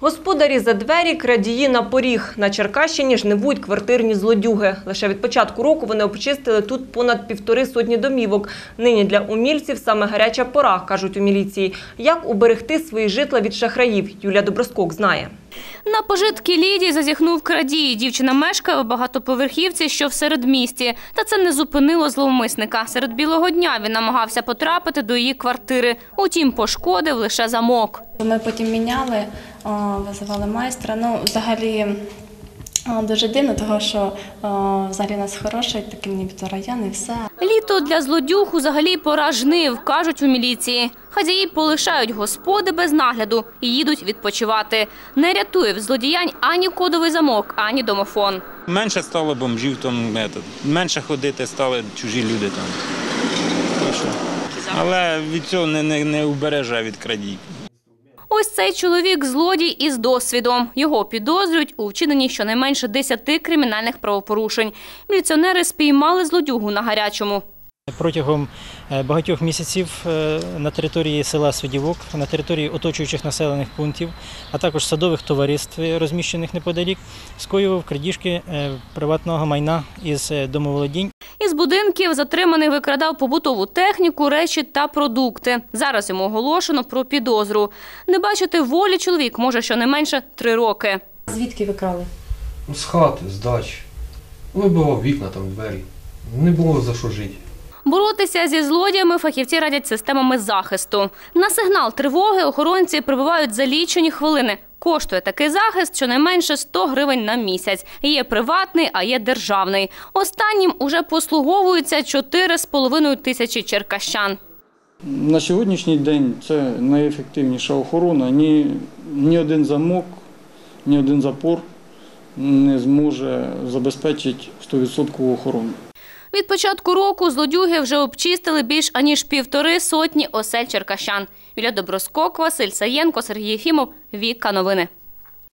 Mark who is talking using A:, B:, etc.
A: Господарі за двері, крадії на поріг. На Черкащині жнивують квартирні злодюги. Лише від початку року вони обчистили тут понад півтори сотні домівок. Нині для умільців саме гаряча пора, кажуть у міліції. Як уберегти свої житла від шахраїв, Юлія Доброскок знає.
B: На пожитки Лідії зазіхнув крадій. Дівчина мешкає у багатоповерхівці, що в середмісті. Та це не зупинило зловмисника. Серед білого дня він намагався потрапити до її квартири. Утім, пошкодив лише замок.
C: Ми потім міняли, визивали майстра. Ну, взагалі дуже дивно, тому що а, взагалі у нас хороший такий мікрорайон і все.
B: Літо для злодюг взагалі пора жнив, кажуть у міліції. Хазяї полишають господи без нагляду і їдуть відпочивати. Не рятує в злодіянь ані кодовий замок, ані домофон.
D: Менше стало бомжів, там, метод. менше ходити стали чужі люди там. Але від цього не, не, не убереже від крадій.
B: Ось цей чоловік злодій із досвідом. Його підозрюють у вчиненні щонайменше 10 кримінальних правопорушень. Міліціонери спіймали злодюгу на гарячому.
E: Протягом е, багатьох місяців е, на території села Свидівок, на території оточуючих населених пунктів, а також садових товариств, е, розміщених неподалік, скоював крадіжки приватного майна із домоволодінь
B: будинків затриманий викрадав побутову техніку, речі та продукти. Зараз йому оголошено про підозру. Не бачити волі чоловік може щонайменше три роки.
F: Звідки ви крали?
G: Ну, З хати, з дачі. Вибивав вікна там, двері. Не було за що жити.
B: Боротися зі злодіями фахівці радять системами захисту. На сигнал тривоги охоронці прибувають за лічені хвилини. Коштує такий захист щонайменше 100 гривень на місяць. Є приватний, а є державний. Останнім уже послуговуються 4,5 тисячі черкащан.
H: На сьогоднішній день це найефективніша охорона. Ні, ні один замок, ні один запор не зможе забезпечити 100% охорону.
B: Від початку року злодюги вже обчистили більш аніж півтори сотні осель черкащан. Віля Доброскок, Василь Саєнко, Сергій Єфімов. Віка новини.